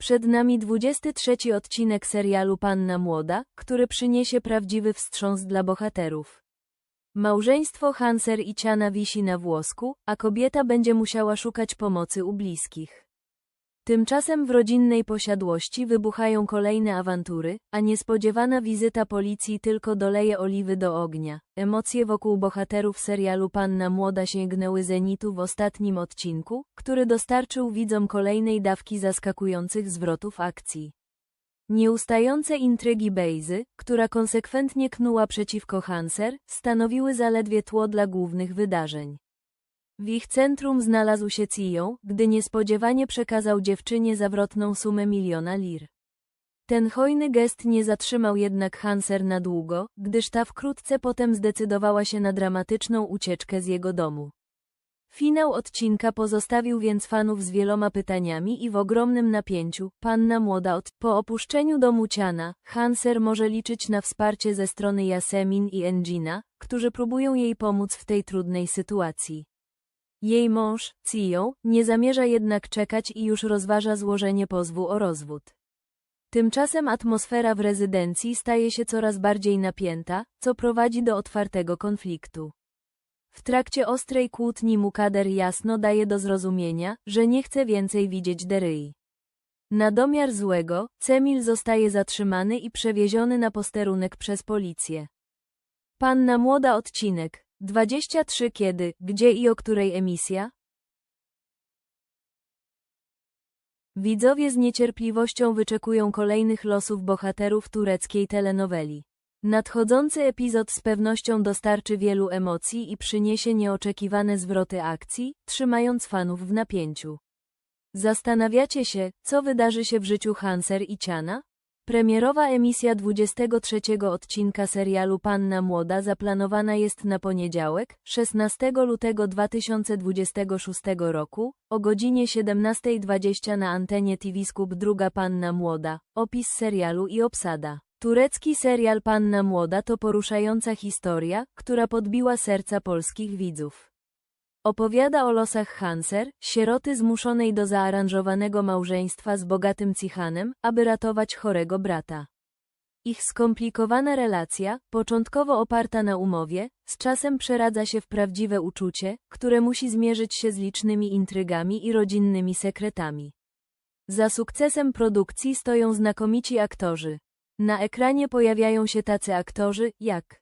Przed nami 23 odcinek serialu Panna Młoda, który przyniesie prawdziwy wstrząs dla bohaterów. Małżeństwo Hanser i Ciana wisi na włosku, a kobieta będzie musiała szukać pomocy u bliskich. Tymczasem w rodzinnej posiadłości wybuchają kolejne awantury, a niespodziewana wizyta policji tylko doleje oliwy do ognia. Emocje wokół bohaterów serialu Panna Młoda sięgnęły zenitu w ostatnim odcinku, który dostarczył widzom kolejnej dawki zaskakujących zwrotów akcji. Nieustające intrygi Bejzy, która konsekwentnie knuła przeciwko Hanser, stanowiły zaledwie tło dla głównych wydarzeń. W ich centrum znalazł się Ciją, gdy niespodziewanie przekazał dziewczynie zawrotną sumę miliona lir. Ten hojny gest nie zatrzymał jednak Hanser na długo, gdyż ta wkrótce potem zdecydowała się na dramatyczną ucieczkę z jego domu. Finał odcinka pozostawił więc fanów z wieloma pytaniami i w ogromnym napięciu. Panna młoda od po opuszczeniu domu Ciana, Hanser może liczyć na wsparcie ze strony Jasemin i Engina, którzy próbują jej pomóc w tej trudnej sytuacji. Jej mąż, Cio, nie zamierza jednak czekać i już rozważa złożenie pozwu o rozwód. Tymczasem atmosfera w rezydencji staje się coraz bardziej napięta, co prowadzi do otwartego konfliktu. W trakcie ostrej kłótni Mukader jasno daje do zrozumienia, że nie chce więcej widzieć Deryi. Na domiar złego, Cemil zostaje zatrzymany i przewieziony na posterunek przez policję. Panna młoda odcinek 23 Kiedy, gdzie i o której emisja? Widzowie z niecierpliwością wyczekują kolejnych losów bohaterów tureckiej telenoweli. Nadchodzący epizod z pewnością dostarczy wielu emocji i przyniesie nieoczekiwane zwroty akcji, trzymając fanów w napięciu. Zastanawiacie się, co wydarzy się w życiu Hanser i Ciana? Premierowa emisja 23 odcinka serialu Panna Młoda zaplanowana jest na poniedziałek, 16 lutego 2026 roku, o godzinie 17.20 na antenie TV Scoop Druga Panna Młoda, opis serialu i obsada. Turecki serial Panna Młoda to poruszająca historia, która podbiła serca polskich widzów. Opowiada o losach Hanser, sieroty zmuszonej do zaaranżowanego małżeństwa z bogatym Cichanem, aby ratować chorego brata. Ich skomplikowana relacja, początkowo oparta na umowie, z czasem przeradza się w prawdziwe uczucie, które musi zmierzyć się z licznymi intrygami i rodzinnymi sekretami. Za sukcesem produkcji stoją znakomici aktorzy. Na ekranie pojawiają się tacy aktorzy, jak